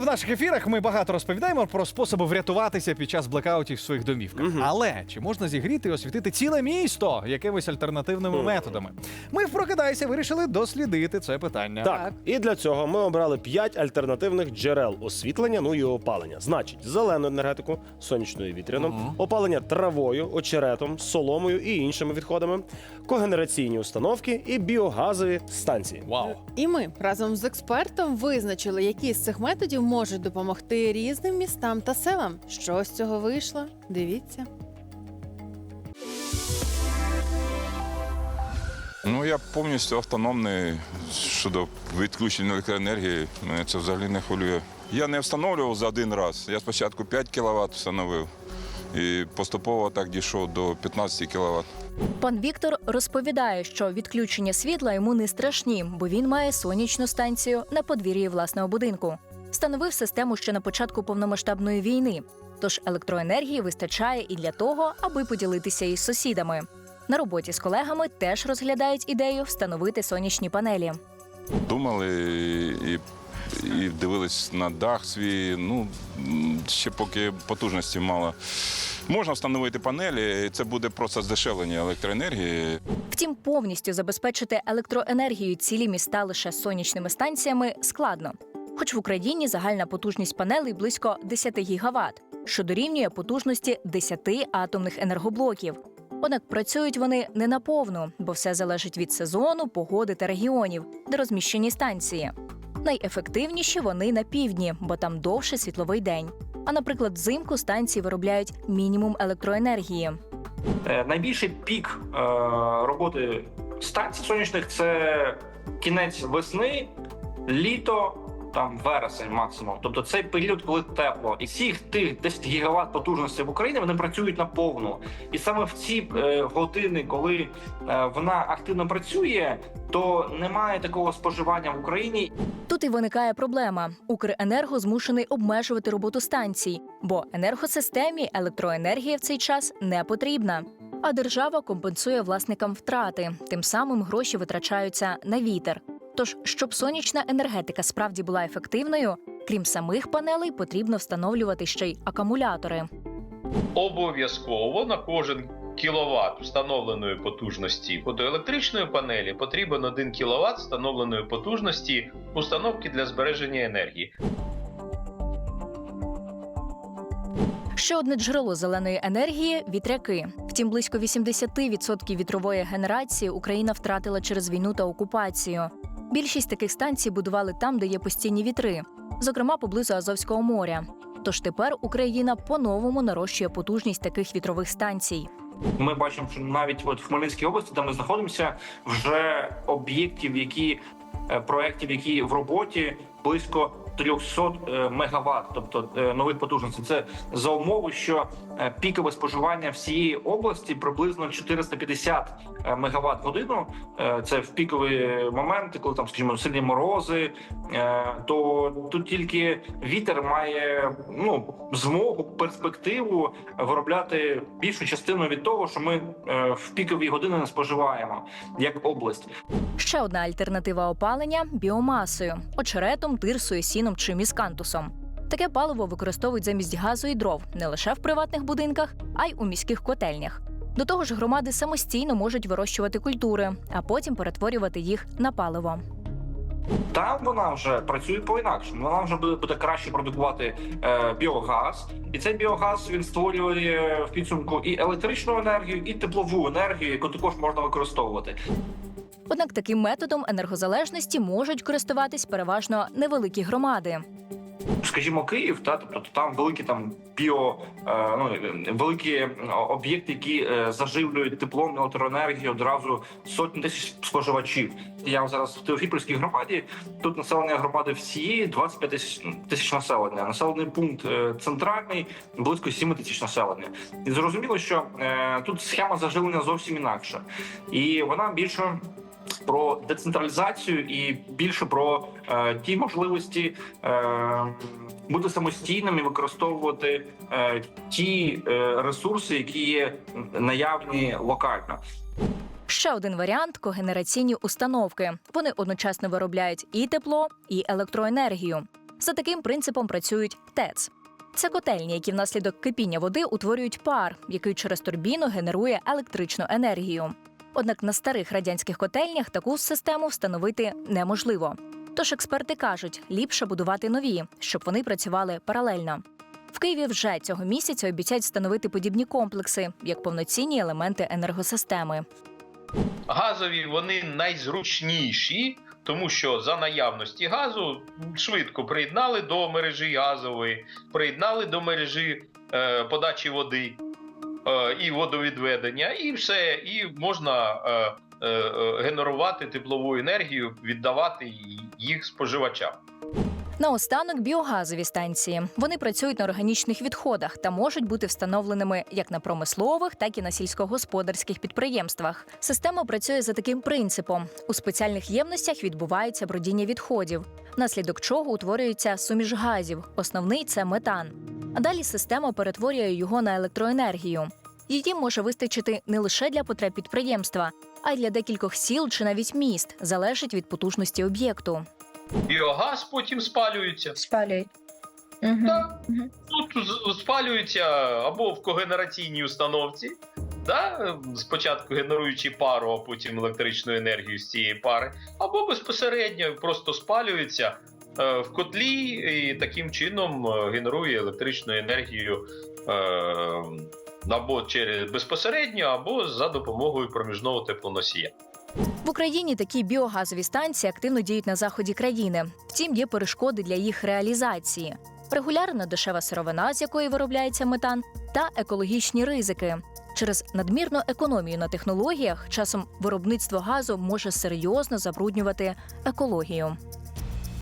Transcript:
в наших ефірах ми багато розповідаємо про способи врятуватися під час блекаутів в своїх домівках. Але чи можна зігріти і освітити ціле місто якимись альтернативними методами? Ми в прокидайся вирішили дослідити це питання. Так, і для цього ми обрали 5 альтернативних джерел освітлення, ну і опалення. Значить, зелену енергетику, сонячною і вітряну, опалення травою, очеретом, соломою і іншими відходами, когенераційні установки і біогазові станції. Вау. І ми разом з експертом визначили, які з цих методів можуть допомогти різним містам та селам. Що з цього вийшло? Дивіться. Ну, я повністю автономний щодо відключення електроенергії. Мене це взагалі не хвилює. Я не встановлював за один раз. Я спочатку 5 кВт встановив і поступово так дійшов до 15 кВт. Пан Віктор розповідає, що відключення світла йому не страшні, бо він має сонячну станцію на подвір'ї власного будинку. Встановив систему ще на початку повномасштабної війни. Тож електроенергії вистачає і для того, аби поділитися із сусідами. На роботі з колегами теж розглядають ідею встановити сонячні панелі. Думали і, і дивились на дах свій. Ну, ще поки потужності мало. Можна встановити панелі, і це буде просто здешевлення електроенергії. Втім, повністю забезпечити електроенергію цілі міста лише сонячними станціями складно. Хоч в Україні загальна потужність панелей близько 10 гігават, що дорівнює потужності 10 атомних енергоблоків. Однак працюють вони не наповну, бо все залежить від сезону, погоди та регіонів, де розміщені станції. Найефективніші вони на півдні, бо там довше світловий день. А наприклад, взимку станції виробляють мінімум електроенергії. Е, Найбільший пік е, роботи станцій сонячних це кінець весни, літо, там вересень максимум. Тобто цей період, коли тепло. І всіх тих 10 гігават потужності в Україні вони працюють на повну. І саме в ці е, години, коли е, вона активно працює, то немає такого споживання в Україні Тут і виникає проблема. Укренерго змушений обмежувати роботу станцій, бо енергосистемі електроенергія в цей час не потрібна. А держава компенсує власникам втрати. Тим самим гроші витрачаються на вітер. Тож, щоб сонячна енергетика справді була ефективною, крім самих панелей, потрібно встановлювати ще й акумулятори. Обов'язково на кожен кіловат встановленої потужності фотоелектричної панелі потрібен 1 кВт встановленої потужності установки для збереження енергії. Ще одне джерело зеленої енергії вітряки. Втім, близько 80% вітрової генерації Україна втратила через війну та окупацію. Більшість таких станцій будували там, де є постійні вітри, зокрема поблизу Азовського моря. Тож тепер Україна по-новому нарощує потужність таких вітрових станцій. Ми бачимо, що навіть от в Хмельницькій області, де ми знаходимося, вже об'єктів, які е, проєктів, які в роботі близько 300 е, мегаватт, тобто е, нових потужностей. Це за умови, що е, пікове споживання всієї області приблизно 450 е, мегаватт годину. Це в пікові моменти, коли там, скажімо, сильні морози. То тут тільки вітер має ну змогу, перспективу виробляти більшу частину від того, що ми в пікові години не споживаємо як область. Ще одна альтернатива опалення біомасою, очеретом, тирсою, сіном чи міскантусом. Таке паливо використовують замість газу і дров не лише в приватних будинках, а й у міських котельнях. До того ж, громади самостійно можуть вирощувати культури, а потім перетворювати їх на паливо. Там вона вже працює по-інакшому. Вона вже буде, буде краще продукувати е, біогаз, і цей біогаз він створює в підсумку і електричну енергію, і теплову енергію, яку також можна використовувати. Однак таким методом енергозалежності можуть користуватись переважно невеликі громади. Скажімо, Київ, та тобто там великі там біо е, ну великі е, об'єкти, які е, заживлюють теплом електроенергію одразу сотні тисяч споживачів. Я зараз в Теофіпольській громаді. Тут населення громади всієї 25 тисяч тисяч населення. Населений пункт е, центральний близько 7 тисяч населення. І зрозуміло, що е, тут схема заживлення зовсім інакша, і вона більше. Про децентралізацію і більше про е, ті можливості е, бути самостійним і використовувати е, ті е, ресурси, які є наявні локально. Ще один варіант когенераційні установки. Вони одночасно виробляють і тепло, і електроенергію. За таким принципом працюють ТЕЦ. Це котельні, які внаслідок кипіння води утворюють пар, який через турбіну генерує електричну енергію. Однак на старих радянських котельнях таку систему встановити неможливо. Тож експерти кажуть, ліпше будувати нові, щоб вони працювали паралельно. В Києві вже цього місяця обіцяють встановити подібні комплекси як повноцінні елементи енергосистеми. Газові вони найзручніші, тому що за наявності газу швидко приєднали до мережі газової, приєднали до мережі е, подачі води і водовідведення, і все, і можна е, е, е, генерувати теплову енергію, віддавати їх споживачам. Наостанок біогазові станції. Вони працюють на органічних відходах та можуть бути встановленими як на промислових, так і на сільськогосподарських підприємствах. Система працює за таким принципом: у спеціальних ємностях відбувається бродіння відходів, внаслідок чого утворюється суміш газів. Основний це метан. А далі система перетворює його на електроенергію. Її може вистачити не лише для потреб підприємства, а й для декількох сіл чи навіть міст, залежить від потужності об'єкту. Біогаз потім спалюється. Спалюють. Так. Тут з- спалюється або в когенераційній установці, да? спочатку генеруючи пару, а потім електричну енергію з цієї пари, або безпосередньо просто спалюється в котлі і таким чином е, генерує електричну енергію е, або через безпосередньо, або за допомогою проміжного теплоносія. В Україні такі біогазові станції активно діють на заході країни. Втім, є перешкоди для їх реалізації. Регулярно дешева сировина, з якої виробляється метан, та екологічні ризики. Через надмірну економію на технологіях часом виробництво газу може серйозно забруднювати екологію.